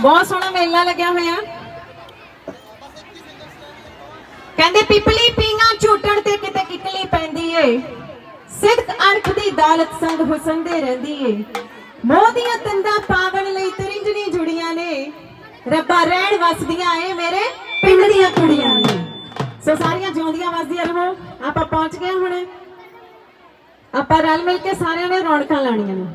ਬਹੁਤ ਸੋਹਣਾ ਮੇਲਾ ਲੱਗਿਆ ਹੋਇਆ। ਕਹਿੰਦੇ ਪਿਪਲੀ ਪੀਆਂ ਝੂਟਣ ਤੇ ਕਿਤੇ ਕਿਕਲੀ ਪੈਂਦੀ ਏ। ਸਿੱਧਕ ਅਣਖ ਦੀ ਦੌਲਤ ਸੰਗ ਹੁਸਨ ਰਹਿੰਦੀ ਏ। ਮੋਹ ਦੀਆਂ ਤੰਦਾਂ ਪਾਵਣ ਲਈ ਤਰਿੰਜਣੀ ਜੁੜੀਆਂ ਨੇ। ਰੱਬਾ ਰਹਿਣ ਵਸਦੀਆਂ ਏ ਮੇਰੇ ਪਿੰਡ ਦੀਆਂ ਕੁੜੀਆਂ ਨੇ। ਸੋ ਸਾਰੀਆਂ ਜਿਉਂਦੀਆਂ ਵਸਦੀਆਂ ਰਹੋ, ਆਪਾਂ ਪਹੁੰਚ ਗਏ ਹੁਣ। ਆਪਾਂ ਰਲ ਮਿਲ ਕੇ ਸਾਰਿਆਂ ਨੇ ਰੌਣਕਾਂ ਲਾਣੀਆਂ ਨੇ।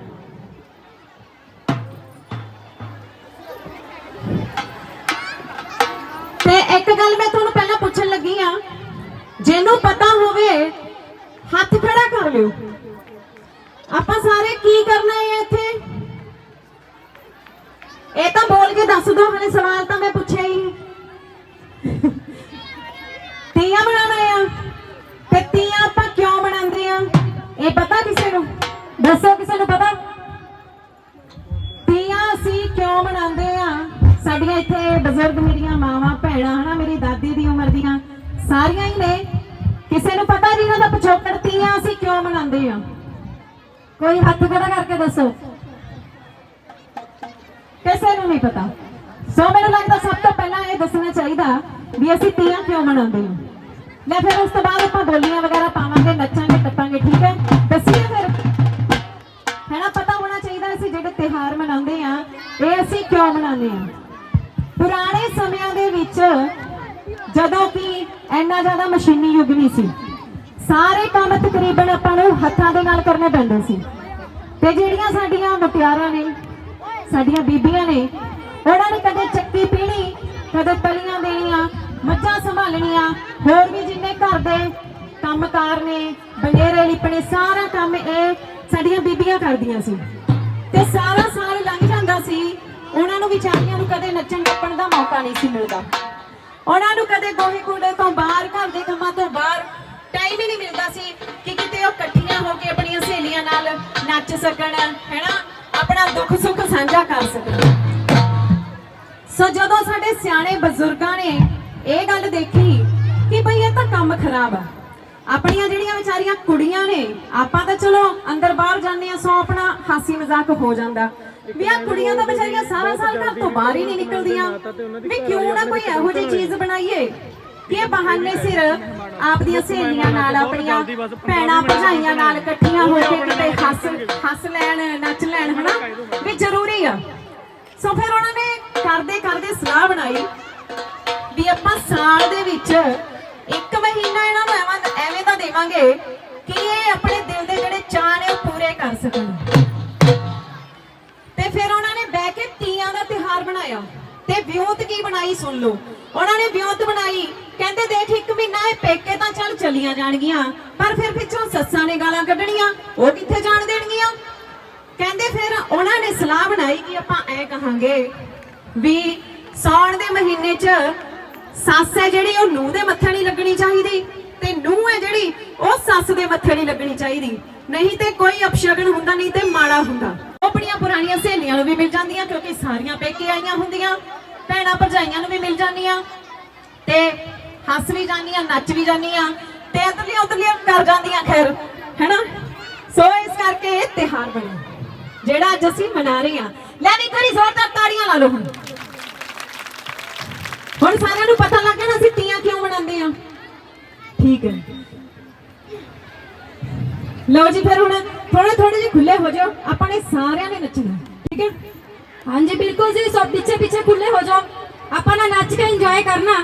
ਗੱਲ ਮੈਂ ਤੁਹਾਨੂੰ ਪਹਿਲਾਂ ਪੁੱਛਣ ਲੱਗੀ ਆ। ਜਿਹਨੂੰ ਪਤਾ ਹੋਵੇ, ਹੱਥ ਖੜਾ ਕਰ ਲਿਓ। ਆਪਾਂ ਸਾਰੇ ਕੀ ਕਰਨਾ ਹੈ ਇੱਥੇ? ਇਹ ਤਾਂ ਬੋਲ ਕੇ ਦੱਸ ਦਿਓ, ਹਲੇ ਸਵਾਲ ਤਾਂ ਮੈਂ ਪੁੱਛਿਆ ਹੀ ਤੀਆਂ ਬਣਾਉਣਾ ਆ। ਤੇ ਤੀਆਂ ਆਪਾਂ ਕਿਉਂ ਬਣਾਉਂਦੇ ਆ? ਇਹ ਪਤਾ ਕਿਸੇ ਨੂੰ? ਦੱਸੋ ਕਿਸੇ ਨੂੰ ਪਤਾ? ਤੀਆਂ ਅਸੀਂ ਕਿਉਂ ਬਣਾਉਂਦੇ ਸਾਡੀਆਂ ਇੱਥੇ ਬਜ਼ੁਰਗ ਮੇਰੀਆਂ ਮਾਵਾਂ, ਭੈਣਾਂ, ਹਨਾ, ਮੇਰੀ ਦਾਦੀ ਦੀ ਉਮਰ ਦੀਆਂ, ਸਾਰੀਆਂ ਹੀ ਨੇ। ਕਿਸੇ ਨੂੰ ਪਤਾ ਨਹੀਂ ਇਹਨਾਂ ਦਾ ਪਿਛੋਕੜ ਤੀਆਂ ਅਸੀਂ ਕਿਉਂ ਮਨਾਉਂਦੇ ਆ? ਕੋਈ ਹੱਥ ਖੜਾ ਕਰਕੇ ਦੱਸੋ। ਕਿਸੇ ਨੂੰ ਨਹੀਂ ਪਤਾ। ਸੋ ਮੈਨੂੰ ਲੱਗਦਾ ਸਭ ਤੋਂ ਪਹਿਲਾਂ ਇਹ ਦੱਸਣਾ ਚਾਹੀਦਾ ਵੀ ਅਸੀਂ ਤੀਆਂ ਕਿਉਂ ਮਨਾਉਂਦੇ ਹਾਂ ਲੈ ਫਿਰ ਉਸ ਤੋਂ ਬਾਅਦ ਆਪਾਂ ਬੋਲੀਆਂ ਵਗੈਰਾ ਪਾਵਾਂਗੇ, ਨੱਚਾਂਗੇ, ਟੱਪਾਂਗੇ, ਠੀਕ ਹੈ? ਦੱਸੀਏ ਫਿਰ। ਹੈਨਾ, ਪਤਾ ਹੋਣਾ ਚਾਹੀਦਾ ਅਸੀਂ ਜਿਹੜੇ ਤਿਹਾਰ ਮਨਾਉਂਦੇ ਆ, ਇਹ ਅਸੀਂ ਕਿਉਂ ਮਨਾਉਂਦੇ ਆ? ਪੁਰਾਣੇ ਸਮਿਆਂ ਦੇ ਵਿੱਚ ਜਦੋਂ ਕਿ ਇੰਨਾ ਜ਼ਿਆਦਾ ਮਸ਼ੀਨੀ ਯੁੱਗ ਨਹੀਂ ਸੀ। ਸਾਰੇ ਕੰਮ ਤਕਰੀਬਨ ਆਪਾਂ ਨੂੰ ਹੱਥਾਂ ਦੇ ਨਾਲ ਕਰਨੇ ਪੈਂਦੇ ਸੀ। ਤੇ ਜਿਹੜੀਆਂ ਸਾਡੀਆਂ ਮੁਟਿਆਰਾਂ ਨੇ, ਸਾਡੀਆਂ ਬੀਬੀਆਂ ਨੇ, ਉਹਨਾਂ ਨੇ ਕਦੇ ਚੱਕੀ ਪੀਣੀ, ਕਦੇ ਤਲੀਆਂ ਦੇਣੀਆਂ, ਮੱਝਾਂ ਸੰਭਾਲਣੀਆਂ, ਹੋਰ ਵੀ ਜਿੰਨੇ ਘਰ ਦੇ ਕੰਮਕਾਰ ਨੇ, ਬਨੇਰੇ ਲਿਪਣੇ ਸਾਰਾ ਕੰਮ ਇਹ ਸਾਡੀਆਂ ਬੀਬੀਆਂ ਕਰਦੀਆਂ ਸੀ। ਤੇ ਸਾਰਾ ਉਹਨਾਂ ਨੂੰ ਵਿਚਾਰੀਆਂ ਨੂੰ ਕਦੇ ਨੱਚਣ ਟੱਪਣ ਦਾ ਮੌਕਾ ਨਹੀਂ ਸੀ ਮਿਲਦਾ। ਉਹਨਾਂ ਨੂੰ ਕਦੇ ਗੋਹੇ ਕੂੜੇ ਤੋਂ ਬਾਹਰ, ਘਰ ਦੇ ਕੰਮਾਂ ਤੋਂ ਬਾਹਰ ਟਾਈਮ ਹੀ ਨਹੀਂ ਮਿਲਦਾ ਸੀ ਕਿ ਕਿਤੇ ਉਹ ਇਕੱਠੀਆਂ ਹੋ ਕੇ ਆਪਣੀਆਂ ਸਹੇਲੀਆਂ ਨਾਲ ਨੱਚ ਸਕਣ, ਹੈਨਾ? ਆਪਣਾ ਦੁੱਖ ਸੁੱਖ ਸਾਂਝਾ ਕਰ ਸਕਣ। ਸੋ ਜਦੋਂ ਸਾਡੇ ਸਿਆਣੇ ਬਜ਼ੁਰਗਾਂ ਨੇ ਇਹ ਗੱਲ ਦੇਖੀ ਕਿ ਭਈ ਇਹ ਤਾਂ ਕੰਮ ਖਰਾਬ ਆ, ਆਪਣੀਆਂ ਜਿਹੜੀਆਂ ਵਿਚਾਰੀਆਂ ਕੁੜੀਆਂ ਨੇ, ਆਪਾਂ ਤਾਂ ਚਲੋ ਅੰਦਰ ਬਾਹਰ ਜਾਂਦੇ ਆ ਸੋ ਆਪਣਾ ਹਾਸੀ ਮਜ਼ਾਕ ਹੋ ਜਾਂਦਾ। ਵੀ ਆ ਕੁੜੀਆਂ ਤਾਂ ਵਿਚਾਰੀਆਂ ਸਾਰਾ ਸਾਲ ਘਰ ਤੋਂ ਬਾਹਰ ਹੀ ਨਹੀਂ ਨਿਕਲਦੀਆਂ। ਵੀ ਕਿਉਂ ਨਾ ਕੋਈ ਇਹੋ ਜਿਹੀ ਚੀਜ਼ ਬਣਾਈਏ? ਕਿ ਇਹ ਬਹਾਨੇ ਸਿਰ ਆਪਦੀਆਂ ਸਹੇਲੀਆਂ ਨਾਲ ਆਪਣੀਆਂ ਭੈਣਾਂ ਭਰਜਾਈਆਂ ਨਾਲ ਇਕੱਠੀਆਂ ਹੋ ਕੇ ਕਿਤੇ ਹੱਸ ਹੱਸ ਲੈਣ, ਨੱਚ ਲੈਣ, ਹਨਾ? ਵੀ ਜ਼ਰੂਰੀ ਆ। ਸੋ ਫਿਰ ਉਹਨਾਂ ਨੇ ਕਰਦੇ ਕਰਦੇ ਸਲਾਹ ਬਣਾਈ ਵੀ ਆਪਾਂ ਸਾਲ ਦੇ ਵਿੱਚ ਇੱਕ ਮਹੀਨਾ ਇਹਨਾਂ ਨੂੰ ਐਵੇਂ ਐਵੇਂ ਦਾ ਦੇਵਾਂਗੇ ਕਿ ਇਹ ਆਪਣੇ ਦਿਲ ਦੇ ਜਿਹੜੇ ਚਾਅ ਨੇ ਉਹ ਪੂਰੇ ਕਰ ਸਕਣ। ਬਣਾਇਆ। ਤੇ ਵਿਉਂਤ ਕੀ ਬਣਾਈ ਸੁਣ ਲਓ। ਉਹਨਾਂ ਨੇ ਵਿਉਂਤ ਬਣਾਈ। ਕਹਿੰਦੇ ਦੇਖ, ਇੱਕ ਮਹੀਨਾ ਇਹ ਪੇਕੇ ਤਾਂ ਚੱਲ ਚਲੀਆਂ ਜਾਣਗੀਆਂ, ਪਰ ਫਿਰ ਪਿੱਛੋਂ ਸੱਸਾਂ ਨੇ ਗਾਲਾਂ ਕੱਢਣੀਆਂ, ਉਹ ਕਿੱਥੇ ਜਾਣ ਦੇਣਗੀਆਂ? ਕਹਿੰਦੇ ਫਿਰ ਉਹਨਾਂ ਨੇ ਸਲਾਹ ਬਣਾਈ ਕਿ ਆਪਾਂ ਐ ਕਹਾਂਗੇ ਵੀ ਸੌਣ ਦੇ ਮਹੀਨੇ 'ਚ ਸੱਸ ਹੈ ਜਿਹੜੀ, ਉਹ ਨੂੰਹ ਦੇ ਮੱਥੇ ਨਹੀਂ ਲੱਗਣੀ ਚਾਹੀਦੀ, ਤੇ ਨੂੰਹ ਹੈ ਜਿਹੜੀ, ਉਹ ਸੱਸ ਦੇ ਮੱਥੇ ਨਹੀਂ ਲੱਗਣੀ ਚਾਹੀਦੀ। ਨਹੀਂ ਤੇ ਕੋਈ ਅਪਸ਼ਗਨ ਹੁੰਦਾ, ਨਹੀਂ ਤੇ ਮਾੜਾ ਹੁੰਦਾ। ਆਪਣੀਆਂ ਪੁਰਾਣੀਆਂ ਸਹੇਲੀਆਂ ਨੂੰ ਵੀ ਮਿਲ ਜਾਂਦੀਆਂ, ਕਿਉਂਕਿ ਸਾਰੀਆਂ ਪੇਕੇ ਆਈਆਂ ਹੁੰਦੀਆਂ, ਭੈਣਾਂ ਭਰਜਾਈਆਂ ਨੂੰ ਵੀ ਮਿਲ ਜਾਂਦੀਆਂ, ਤੇ ਹੱਸ ਵੀ ਜਾਂਦੀਆਂ, ਨੱਚ ਵੀ ਜਾਂਦੀਆਂ, ਤੇ ਅਦਲੀਆਂ ਉਦਲੀਆਂ ਕਰ ਜਾਂਦੀਆਂ, ਖੈਰ, ਹੈਨਾ? ਸੋ ਇਸ ਕਰਕੇ ਇਹ ਤਿਹਾਰ ਬਣਿਆ ਜਿਹੜਾ ਅੱਜ ਅਸੀਂ ਮਨਾ ਰਹੇ ਹਾਂ। ਲੈ ਇੱਕ ਵਾਰੀ ਜ਼ੋਰਦਾਰ ਤਾੜੀਆਂ ਲਾ ਲਓ ਹੁਣ। ਹੁਣ ਸਾਰਿਆਂ ਨੂੰ ਪਤਾ ਲੱਗ ਗਿਆ ਨਾ ਅਸੀਂ ਤੀਆਂ ਕਿਉਂ ਮਨਾਉਂਦੇ ਆ ਠੀਕ ਹੈ। ਲਓ ਜੀ, ਫਿਰ ਹੁਣ ਥੋੜੇ ਥੋੜੇ ਖੁੱਲੇ ਹੋ ਜਾਓ ਆਪਾਂ ਨੇ ਸਾਰਿਆਂ ਨੇ ਨੱਚਣਾ, ਠੀਕ ਹੈ? ਹਾਂਜੀ, ਬਿਲਕੁਲ ਜੀ, ਸਭ ਪਿੱਛੇ ਪਿੱਛੇ ਖੁੱਲੇ ਹੋ ਜਾਓ। ਆਪਾਂ ਨਾ ਨੱਚ ਕੇ ਇੰਜੋਏ ਕਰਨਾ।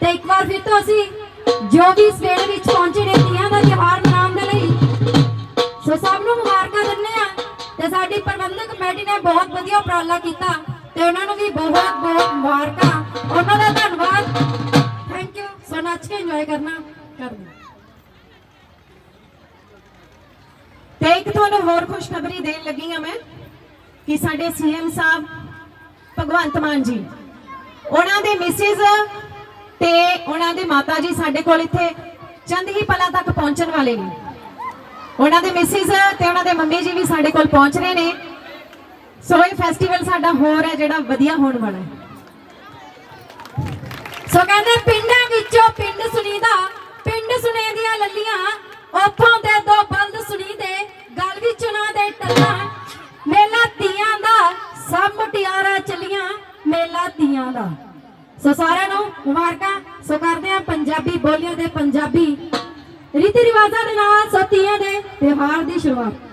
ਤੇ ਇੱਕ ਵਾਰ ਫਿਰ ਤੋਂ ਅਸੀਂ ਜੋ ਵੀ ਇਸ ਵਿੱਚ ਪਹੁੰਚੇ ਨੇ, ਤੀਆਂ ਦਾ ਤਿਉਹਾਰ ਮਨਾਉਣ ਦੇ ਲਈ, ਸੋ ਸਭ ਨੂੰ ਮੁਬਾਰਕਾਂ ਦਿੰਦੇ ਆ ਤੇ ਸਾਡੀ ਪ੍ਰਬੰਧਕ ਕਮੇਟੀ ਨੇ ਬਹੁਤ ਵਧੀਆ ਉਪਰਾਲਾ ਕੀਤਾ ਤੇ ਉਹਨਾਂ ਨੂੰ ਵੀ ਬਹੁਤ ਬਹੁਤ ਮੁਬਾਰਕਾਂ। ਉਹਨਾਂ ਦਾ ਧੰਨਵਾਦ। ਥੈਂਕ ਯੂ ਸੋ ਨੱਚ ਕੇ ਇੰਜੋਏ ਕਰਨਾ ਕਰਨਾ। ਤੇ ਇੱਕ ਤੁਹਾਨੂੰ ਹੋਰ ਖੁਸ਼ਖਬਰੀ ਦੇਣ ਲੱਗੀ ਆ ਮੈਂ ਕਿ ਸਾਡੇ ਸੀਐਮ ਸਾਹਿਬ ਭਗਵੰਤ ਮਾਨ ਜੀ, ਉਹਨਾਂ ਦੇ ਮਿਸਿਸ ਤੇ ਉਹਨਾਂ ਦੇ ਮਾਤਾ ਜੀ ਸਾਡੇ ਕੋਲ ਇੱਥੇ ਚੰਦ ਹੀ ਪਲਾਂ ਤੱਕ ਪਹੁੰਚਣ ਵਾਲੇ ਨੇ। ਉਹਨਾਂ ਦੇ ਮਿਸਿਸ ਤੇ ਉਹਨਾਂ ਦੇ ਮੰਮੀ ਜੀ ਵੀ ਸਾਡੇ ਕੋਲ ਪਹੁੰਚ ਰਹੇ ਨੇ। ਸੋ ਇਹ ਫੈਸਟੀਵਲ ਸਾਡਾ ਹੋਰ ਹੈ, ਜਿਹੜਾ ਵਧੀਆ ਹੋਣ ਵਾਲਾ ਹੈ। ਸੋ ਕਹਿੰਦੇ ਪਿੰਡਾਂ ਵਿੱਚੋਂ ਪਿੰਡ ਸੁਣੀਦਾ ਪਿੰਡ ਸੁਣੇ ਦੀਆਂ ਲੱਲੀਆਂ, ਉੱਥੋਂ ਦੇ ਦੋ ਬਲਦ ਸੁਣੀਦੇ कार दी शुरुआत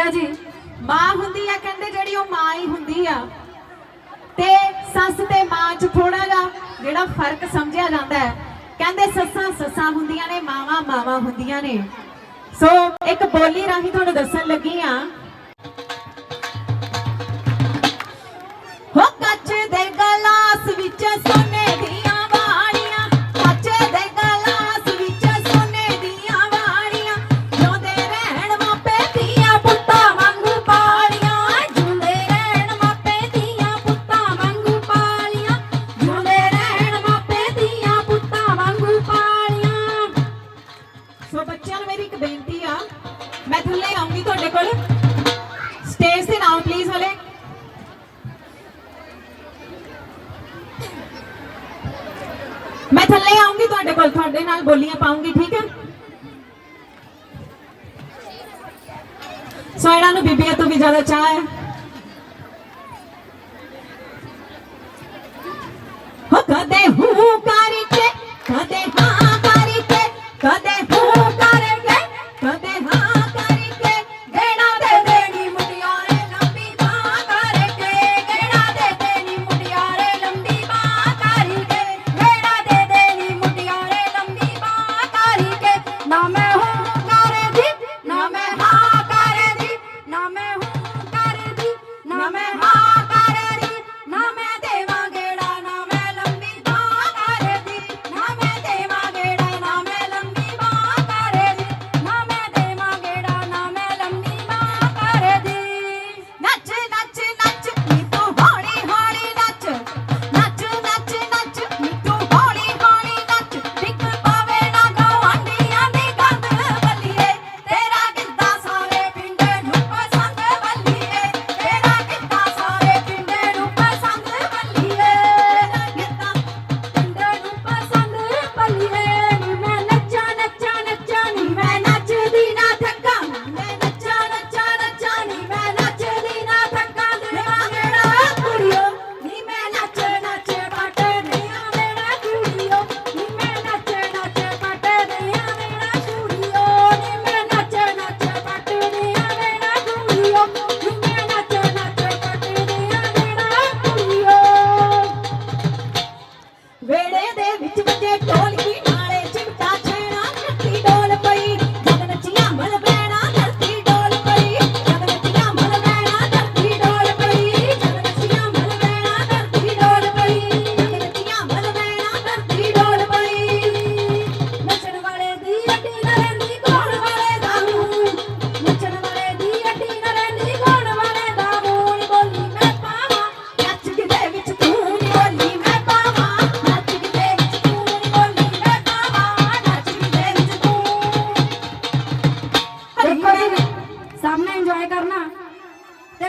ਆ ਜੀ। ਮਾਂ ਹੁੰਦੀ ਆ, ਕਹਿੰਦੇ ਜਿਹੜੀ ਉਹ ਮਾਂ ਹੀ ਹੁੰਦੀ ਆ। ਤੇ ਸੱਸ ਤੇ ਮਾਂ 'ਚ ਥੋੜਾ ਜਿਹਾ ਜਿਹੜਾ ਫ਼ਰਕ ਸਮਝਿਆ ਜਾਂਦਾ ਹੈ। ਕਹਿੰਦੇ ਸੱਸਾਂ ਸੱਸਾਂ ਹੁੰਦੀਆਂ ਨੇ, ਮਾਵਾਂ ਮਾਵਾਂ ਹੁੰਦੀਆਂ ਨੇ। ਸੋ ਇੱਕ ਬੋਲੀ ਰਾਹੀਂ ਤੁਹਾਨੂੰ ਦੱਸਣ ਲੱਗੀ ਆ ਮੈਂ ਥੱਲੇ ਆਉਂਗੀ, ਤੁਹਾਡੇ ਕੋਲ ਤੁਹਾਡੇ ਨਾਲ ਬੋਲੀਆਂ ਪਾਉਂਗੀ, ਠੀਕ ਹੈ? ਸੋ ਇਹਨਾਂ ਨੂੰ ਬੀਬੀਆਂ ਤੋਂ ਵੀ ਜ਼ਿਆਦਾ ਚਾਹ ਹੈ।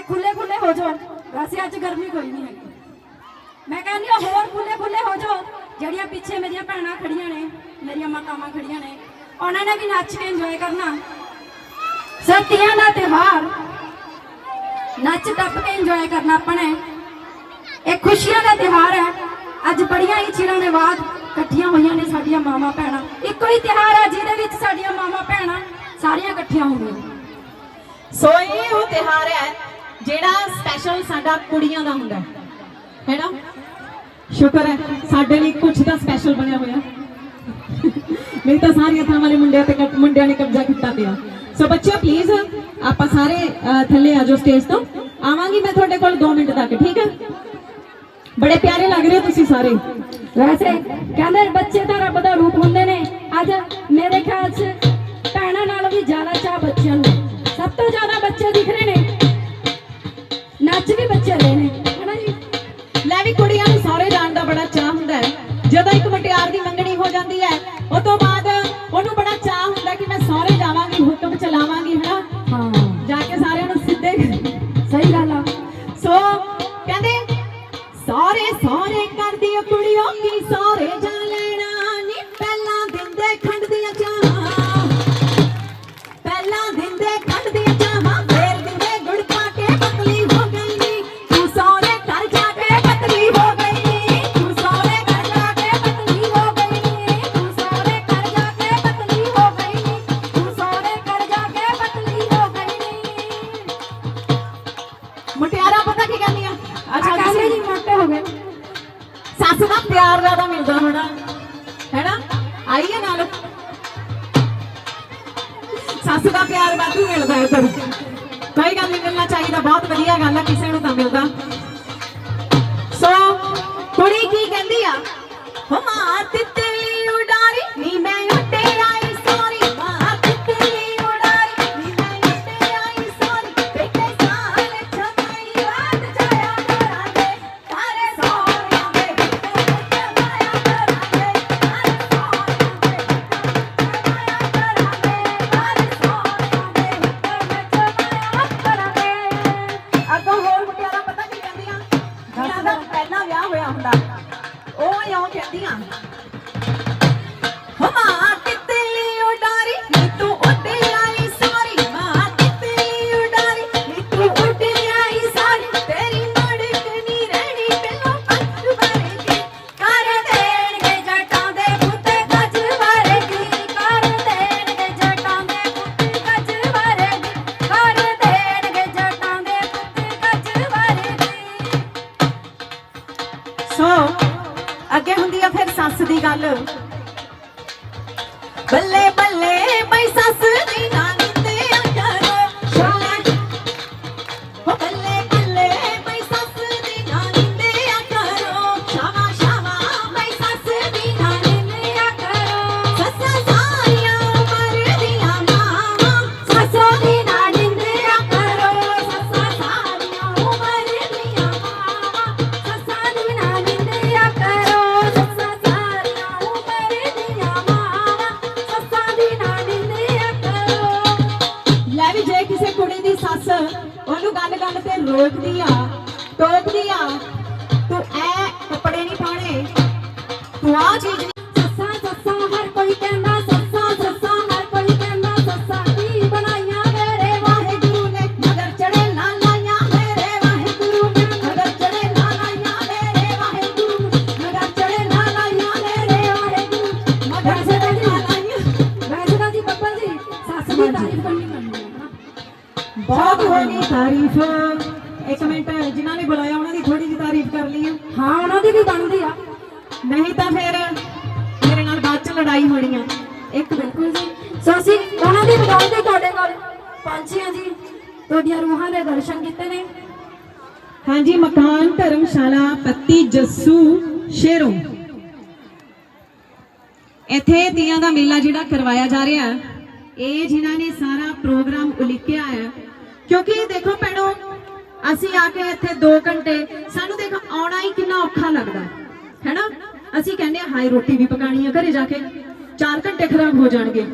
ਸਾਰੇ ਖੁੱਲੇ ਖੁੱਲੇ ਹੋ ਜਾਓ। ਵੈਸੇ ਅੱਜ ਗਰਮੀ ਕੋਈ ਨਹੀਂ ਹੈਗੀ। ਮੈਂ ਕਹਿੰਦੀ ਆ ਹੋਰ ਖੁੱਲੇ ਖੁੱਲੇ ਹੋ ਜਾਓ। ਜਿਹੜੀਆਂ ਪਿੱਛੇ ਮੇਰੀਆਂ ਭੈਣਾਂ ਖੜੀਆਂ ਨੇ, ਮੇਰੀਆਂ ਮਾਤਾਵਾਂ ਖੜੀਆਂ ਨੇ, ਉਹਨਾਂ ਨੇ ਵੀ ਨੱਚ ਕੇ ਇੰਜੋਏ ਕਰਨਾ। ਸਤੀਆਂ ਦਾ ਤਿਹਾਰ ਨੱਚ ਟੱਪ ਕੇ ਇੰਜੋਏ ਕਰਨਾ ਆਪਾਂ ਇਹ ਖੁਸ਼ੀਆਂ ਦਾ ਤਿਹਾਰ ਹੈ। ਅੱਜ ਬੜੀਆਂ ਹੀ ਚਿਰਾਂ ਦੇ ਬਾਅਦ ਇਕੱਠੀਆਂ ਹੋਈਆਂ ਨੇ ਸਾਡੀਆਂ ਮਾਵਾ ਭੈਣਾਂ। ਇੱਕੋ ਹੀ ਤਿਹਾਰ ਹੈ ਜਿਹਦੇ ਵਿੱਚ ਸਾਡੀਆਂ ਮਾਵਾ ਭੈਣਾਂ ਸਾਰੀਆਂ ਇਕੱਠੀਆਂ ਹੋਈਆਂ ਸੋਈ ਉਹ ਤਿਹਾਰ ਹੈ। ਜਿਹੜਾ ਸਪੈਸ਼ਲ ਸਾਡਾ ਕੁੜੀਆਂ ਦਾ ਹੁੰਦਾ ਹੈ। ਨਾ ਸ਼ੁਕਰ ਹੈ, ਸਾਡੇ ਲਈ ਕੁਝ ਤਾਂ ਸਪੈਸ਼ਲ ਬਣਿਆ ਹੋਇਆ। ਨਹੀਂ ਤਾਂ ਸਾਰੀਆਂ ਥਾਵਾਂ ਵਾਲੇ ਮੁੰਡਿਆਂ ਤੇ ਮੁੰਡਿਆਂ ਨੇ ਕਬਜ਼ਾ ਕੀਤਾ ਪਿਆ। ਸੋ ਬੱਚਿਓ ਪਲੀਜ਼ ਆਪਾਂ ਸਾਰੇ ਥੱਲੇ ਆ ਸਟੇਜ ਤੋਂ। ਆਵਾਂਗੀ ਮੈਂ ਤੁਹਾਡੇ ਕੋਲ 2 ਮਿੰਟ ਤੱਕ, ਠੀਕ ਹੈ? ਬੜੇ ਪਿਆਰੇ ਲੱਗ ਰਹੇ ਹੋ ਤੁਸੀਂ ਸਾਰੇ। ਵੈਸੇ ਕਹਿੰਦੇ ਬੱਚੇ ਤਾਂ ਰੱਬ ਦਾ ਰੂਪ ਹੁੰਦੇ ਨੇ। ਅੱਜ ਮੇਰੇ ਖਿਆਲ 'ਚ ਭੈਣਾਂ ਨਾਲ ਵੀ ਜ਼ਿਆਦਾ ਚਾਹ ਬੱਚਿਆਂ ਨੂੰ। ਸਭ ਤੋਂ ਜ਼ਿਆਦਾ ਬੱਚੇ ਦਿਖ ਰਹੇ ਨੇ। ਕੋਈ ਗੱਲ ਨਹੀਂ ਮਿਲਣਾ ਚਾਹੀਦਾ ਬਹੁਤ ਵਧੀਆ ਗੱਲ ਹੈ ਕਿਸੇ ਨੂੰ ਤਾਂ ਮਿਲ ਸੱਸ ਦੀ ਗੱਲ। ਬੱਲੇ ਬੱਲੇ ਬਈ ਸੱਸ ਉਹਨਾਂ ਦੀ ਬਦੌਲਤ ਤੁਹਾਡੇ ਕੋਲ ਪਹੁੰਚੇ ਜੀ ਤੁਹਾਡੀਆਂ ਰੂਹਾਂ ਦੇ ਦਰਸ਼ਨ ਕੀਤੇ ਨੇ। ਹਾਂਜੀ ਮਕਾਨ ਧਰਮਸ਼ਾਲਾ ਪੱਤੀ ਜੱਸੂ ਸ਼ੇਰੋਂ। ਇੱਥੇ ਤੀਆਂ ਦਾ ਮੇਲਾ ਜਿਹੜਾ ਕਰਵਾਇਆ ਜਾ ਰਿਹਾ ਹੈ, ਇਹ ਜਿਨ੍ਹਾਂ ਨੇ ਸਾਰਾ ਪ੍ਰੋਗਰਾਮ ਉਲੀਕਿਆ ਹੈ। ਕਿਉਂਕਿ ਦੇਖੋ ਭੈਣੋ ਅਸੀਂ ਆ ਕੇ ਇੱਥੇ 2 ਘੰਟੇ ਸਾਨੂੰ ਦੇਖੋ ਆਉਣਾ ਹੀ ਕਿੰਨਾ ਔਖਾ ਲੱਗਦਾ ਹੈਨਾ ਅਸੀਂ ਕਹਿੰਦੇ ਆ ਹਾਈ ਰੋਟੀ ਵੀ ਪਕਾਣੀ ਹੈ ਘਰੇ ਜਾ ਕੇ। 4 ਘੰਟੇ ਖਰਾਬ ਹੋ ਜਾਣਗੇ।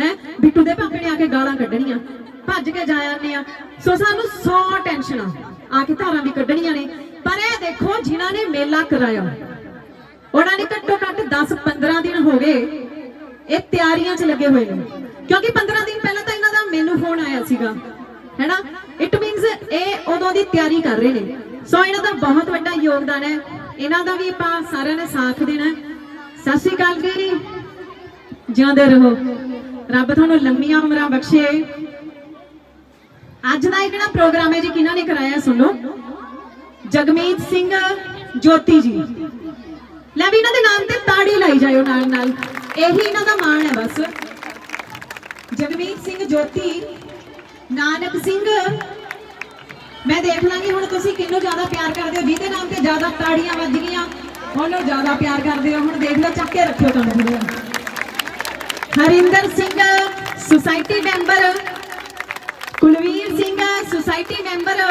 ਹੈ? ਬਿੱਟੂ ਦੇ ਭਾਪੇ ਨੇ ਆ ਕੇ ਗਾਲਾਂ ਕੱਢਣੀਆਂ, ਭੱਜ ਕੇ ਜਾ ਆਨੇ ਆ। ਸੋ ਸਾਨੂੰ 100 ਟੈਨਸ਼ਨਾਂ ਆ। ਕੇ ਧਾਰਾਂ ਵੀ ਕੱਢਣੀਆਂ ਨੇ। ਪਰ ਇਹ ਦੇਖੋ, ਜਿਨ੍ਹਾਂ ਨੇ ਮੇਲਾ ਕਰਾਇਆ, ਉਹਨਾਂ ਨੇ ਘੱਟੋ ਘੱਟ 10-15 ਦਿਨ ਹੋ ਗਏ, ਇਹ ਤਿਆਰੀਆਂ 'ਚ ਲੱਗੇ ਹੋਏ ਨੇ। ਕਿਉਂਕਿ 15 ਦਿਨ ਪਹਿਲਾਂ ਤਾਂ ਇਹਨਾਂ ਦਾ ਮੈਨੂੰ ਫੋਨ ਆਇਆ ਸੀਗਾ, ਹੈਨਾ? ਇਟ ਮੀਨਸ ਇਹ ਉਦੋਂ ਦੀ ਤਿਆਰੀ ਕਰ ਰਹੇ ਨੇ। ਸੋ ਇਹਨਾਂ ਦਾ ਬਹੁਤ ਵੱਡਾ ਯੋਗਦਾਨ ਹੈ। ਇਹਨਾਂ ਦਾ ਵੀ ਆਪਾਂ ਸਾਰਿਆਂ ਨੇ ਸਾਥ ਦੇਣਾ ਸਤਿ ਸ਼੍ਰੀ ਅਕਾਲ ਜੀ। ਜਿਉਂਦੇ ਰਹੋ। ਰੱਬ ਤੁਹਾਨੂੰ ਲੰਮੀਆਂ ਉਮਰਾਂ ਬਖਸ਼ੇ। ਅੱਜ ਦਾ ਇਹ ਜਿਹੜਾ ਪ੍ਰੋਗਰਾਮ ਹੈ ਜੀ? ਕਿਹਨਾਂ ਨੇ ਕਰਾਇਆ ਸੁਣੋ? ਜਗਮੀਤ ਸਿੰਘ ਜੋਤੀ ਜੀ। ਲੈ ਵੀ ਇਹਨਾਂ ਦੇ ਨਾਮ ਤੇ ਤਾੜੀ ਲਾਈ ਜਾਇਓ ਨਾਲ ਨਾਲ। ਇਹੀ ਇਹਨਾਂ ਦਾ ਮਾਣ ਹੈ ਬਸ। ਜਗਮੀਤ ਸਿੰਘ ਜੋਤੀ, ਨਾਨਕ ਸਿੰਘ, ਮੈਂ ਦੇਖ ਲਾਂਗੀ ਹੁਣ ਤੁਸੀਂ ਕਿੰਨੂੰ ਜ਼ਿਆਦਾ ਪਿਆਰ ਕਰਦੇ ਹੋ? ਜਿਹਦੇ ਨਾਮ ਤੇ ਜ਼ਿਆਦਾ ਤਾੜੀਆਂ ਵੱਜ ਗਈਆਂ, ਉਹਨੂੰ ਜ਼ਿਆਦਾ ਪਿਆਰ ਕਰਦੇ ਹੋ। ਹੁਣ ਦੇਖ ਲਓ, ਚੱਕ ਕੇ ਰੱਖਿਓ ਤੁਹਾਨੂੰ Harinder Singh society member Kulvir Singh society member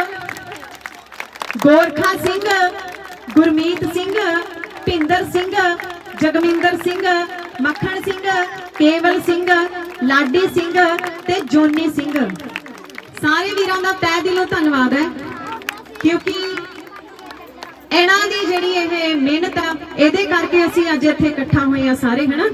Gorkha Singh, Gurmeet Singh, Bhinder Singh, Jagminder Singh, Makhan Singh, Kewal Singh, Ladi Singh ਤੇ ਜੋਨੀ ਸਿੰਘ। ਸਾਰੇ ਵੀਰਾਂ ਦਾ ਤਹਿ ਦਿਲੋਂ ਧੰਨਵਾਦ ਹੈ, ਕਿਉਂਕਿ ਇਹਨਾਂ ਦੀ ਜਿਹੜੀ ਇਹ ਮਿਹਨਤ ਆ, ਇਹਦੇ ਕਰਕੇ ਅਸੀਂ ਅੱਜ ਇੱਥੇ ਇਕੱਠਾ ਹੋਏ ਆ ਸਾਰੇ, ਹਨਾ?